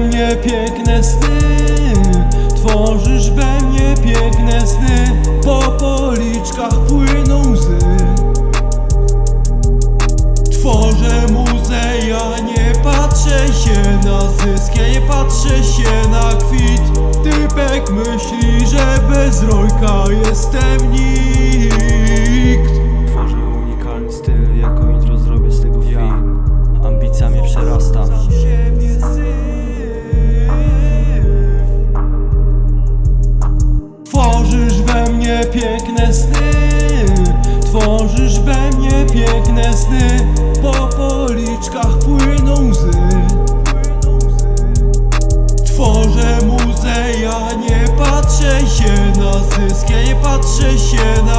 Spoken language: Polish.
mnie piękne sny. Tworzysz we mnie piękne sny. Po policzkach płyną łzy. Tworzę muzę, ja nie patrzę się na zysk Ja nie patrzę się na kwit. Typek myśli, że bez rojka jestem nikt sny. Tworzysz we mnie piękne sny. Po policzkach płyną łzy. Tworzę muzę, ja nie patrzę się na zysk nie